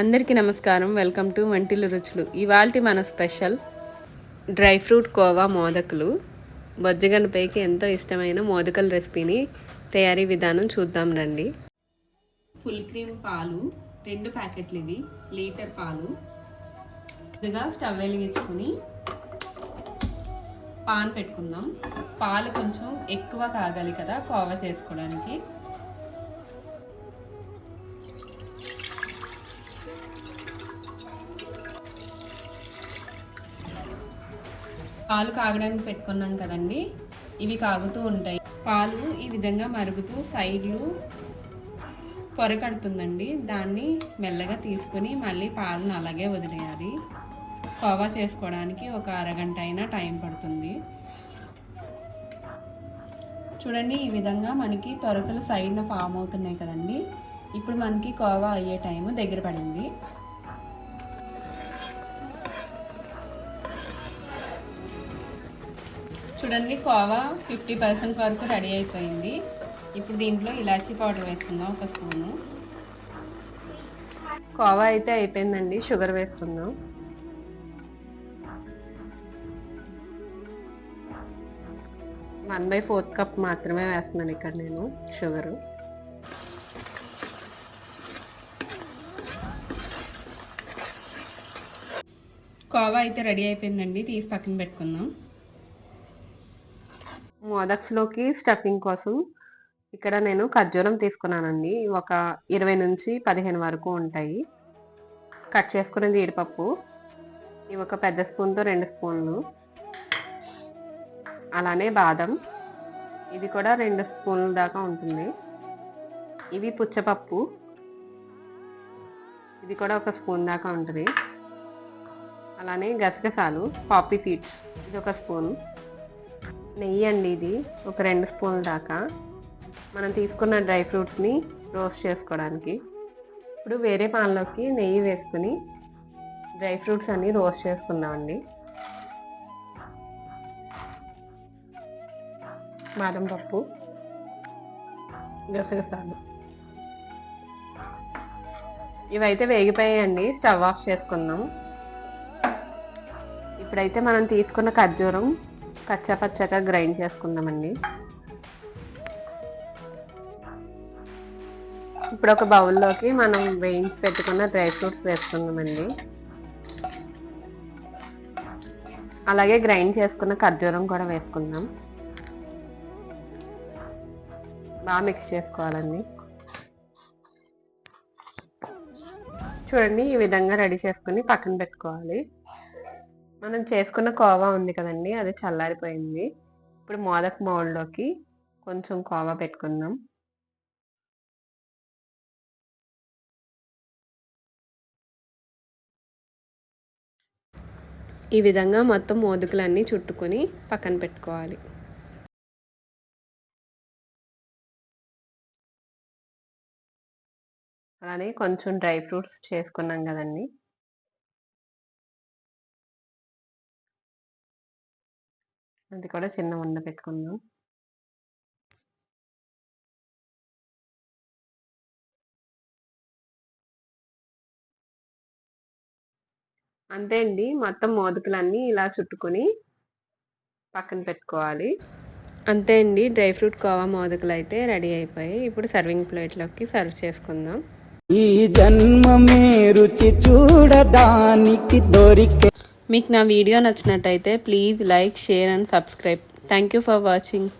అందరికీ నమస్కారం. Welcome to వంటిల రుచులు. ఇవాల్టి మన స్పెషల్ డ్రై ఫ్రూట్ కోవా మోదకులు. బొజ్జగనపైకి ఎంతో ఇష్టమైన మోదకల రెసిపీని తయారీ విధానం చూద్దాం రండి. ఫుల్ క్రీమ్ పాలు రెండు ప్యాకెట్లు ఇవి లీటర్ పాలు. ముందుగా స్టవ్ వెలిగించుకుని పాన్ పెట్టుకుందాం. పాలు కొంచెం ఎక్కువ కాగాలి కదా కోవా చేసుకోవడానికి. పాలు కాగడానికి పెట్టుకున్నాం కదండి. ఇవి కాగుతూ ఉంటాయి. పాలు ఈ విధంగా మరుగుతూ సైడ్లు పొరకడుతుందండి. దాన్ని మెల్లగా తీసుకుని మళ్ళీ పాలను అలాగే వదిలేయాలి. కోవా చేసుకోవడానికి ఒక అరగంట అయినా టైం పడుతుంది. చూడండి ఈ విధంగా మనకి తొరకలు సైడ్న ఫామ్ అవుతున్నాయి కదండి. ఇప్పుడు మనకి కోవా అయ్యే టైము దగ్గర పడింది. చూడండి కోవా ఫిఫ్టీ పర్సెంట్ వరకు రెడీ అయిపోయింది. ఇప్పుడు దీంట్లో ఇలాచీ పౌడర్ వేసుకుందాం ఒక స్పూను. కోవా అయితే అయిపోయిందండి షుగర్ వేసుకుందాం. వన్ బై ఫోర్త్ కప్ మాత్రమే వేస్తున్నాను ఇక్కడ నేను షుగరు. కోవా అయితే రెడీ అయిపోయిందండి తీసి పక్కన పెట్టుకుందాం. మోదక్స్లోకి స్టఫింగ్ కోసం ఇక్కడ నేను ఖర్జూరం తీసుకున్నానండి. ఒక ఇరవై నుంచి పదిహేను వరకు ఉంటాయి. కట్ చేసుకునే జీడిపప్పు. ఇవి ఒక పెద్ద స్పూన్తో రెండు స్పూన్లు. అలానే బాదం. ఇది కూడా రెండు స్పూన్ల దాకా ఉంటుంది. ఇవి పుచ్చపప్పు. ఇది కూడా ఒక స్పూన్ దాకా ఉంటుంది. అలానే గసగసాలు పాపీ సీడ్స్. ఇది ఒక స్పూన్. నెయ్యి అండి ఇది ఒక రెండు స్పూన్ల దాకా. మనం తీసుకున్న డ్రై ఫ్రూట్స్ని రోస్ట్ చేసుకోవడానికి. ఇప్పుడు వేరే పాన్లోకి నెయ్యి వేసుకుని డ్రై ఫ్రూట్స్ అన్ని రోస్ట్ చేసుకుందామండి. బాదం పప్పు గసగసాలు. ఇవైతే వేగిపోయాయండి స్టవ్ ఆఫ్ చేసుకుందాం. ఇప్పుడైతే మనం తీసుకున్న ఖర్జూరం కచ్చా పచ్చగా గ్రైండ్ చేసుకుందామండి. ఇప్పుడు ఒక బౌల్లోకి మనం వేయించి పెట్టుకున్న డ్రై ఫ్రూట్స్ వేసుకుందామండి. అలాగే గ్రైండ్ చేసుకున్న ఖర్జూరం కూడా వేసుకుందాం. బాగా మిక్స్ చేసుకోవాలండి. చూడండి ఈ విధంగా రెడీ చేసుకుని పక్కన పెట్టుకోవాలి. మనం చేసుకున్న కోవా ఉంది కదండి అది చల్లారిపోయింది. ఇప్పుడు మోదక్ మౌల్డ్లోకి కొంచెం కోవా పెట్టుకుందాం. ఈ విధంగా మొత్తం మోదుకులన్నీ చుట్టుకొని పక్కన పెట్టుకోవాలి. అలానే కొంచెం డ్రై ఫ్రూట్స్ చేసుకున్నాం కదండి. అది కూడా చిన్న ఉండ పెట్టుకుందాం. అంతే అండి. మొత్తం మోదుకులన్నీ ఇలా చుట్టుకొని పక్కన పెట్టుకోవాలి. అంతే అండి. డ్రై ఫ్రూట్ కోవా మోదకులు అయితే రెడీ అయిపోయాయి. ఇప్పుడు సర్వింగ్ ప్లేట్లోకి సర్వ్ చేసుకుందాం. ఈ జన్మమే రుచి చూడడానికి దొరికే మీకు నా వీడియో నచ్చినట్టయితే please like share and subscribe. Thank you for watching